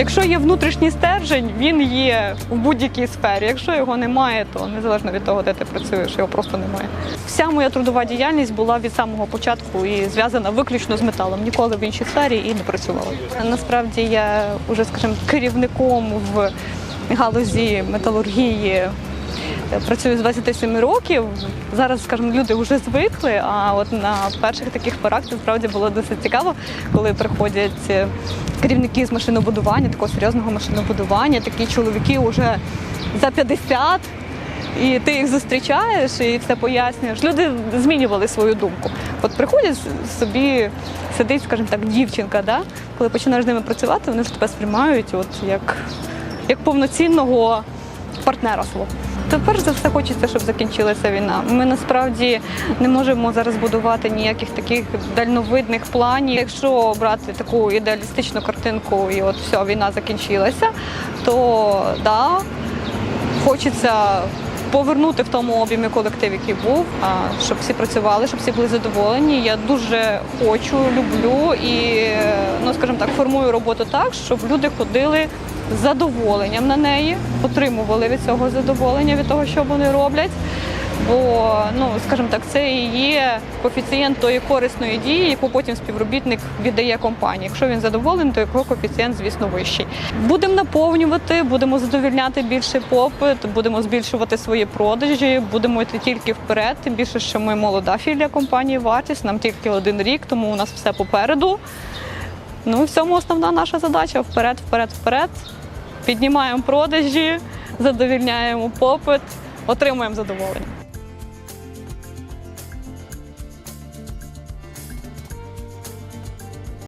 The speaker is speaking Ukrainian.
Якщо є внутрішній стержень, він є в будь-якій сфері. Якщо його немає, то незалежно від того, де ти працюєш, його просто немає. Вся моя трудова діяльність була від самого початку і зв'язана виключно з металом. Ніколи в іншій сфері і не працювала. Насправді я вже, скажімо, керівником в галузі металургії. Працюю з 27 років. Зараз, скажімо, люди вже звикли. А от на перших таких порах це справді було досить цікаво, коли приходять е, керівники з машинобудування, такого серйозного машинобудування, такі чоловіки вже за 50, і ти їх зустрічаєш і все пояснюєш. Люди змінювали свою думку. От приходять собі, сидить, скажімо так, дівчинка, да? коли починаєш з ними працювати, вони ж тебе сприймають от як, як повноцінного партнера свого. То перш за все хочеться, щоб закінчилася війна. Ми насправді не можемо зараз будувати ніяких таких дальновидних планів. Якщо брати таку ідеалістичну картинку, і от все, війна закінчилася, то да, хочеться повернути в тому об'ємі колектив, який був, щоб всі працювали, щоб всі були задоволені. Я дуже хочу, люблю і, скажімо так, формую роботу так, щоб люди ходили з задоволенням на неї, отримували від цього задоволення від того, що вони роблять. Бо, ну скажімо так, це і є коефіцієнт тої корисної дії, яку потім співробітник віддає компанії. Якщо він задоволений, то його коефіцієнт, звісно, вищий. Будемо наповнювати, будемо задовільняти більший попит, будемо збільшувати свої продажі, будемо йти тільки вперед. Тим більше, що ми молода філія компанії Вартість, нам тільки один рік, тому у нас все попереду. Ну в цьому основна наша задача вперед, вперед, вперед. Піднімаємо продажі, задовільняємо попит, отримуємо задоволення.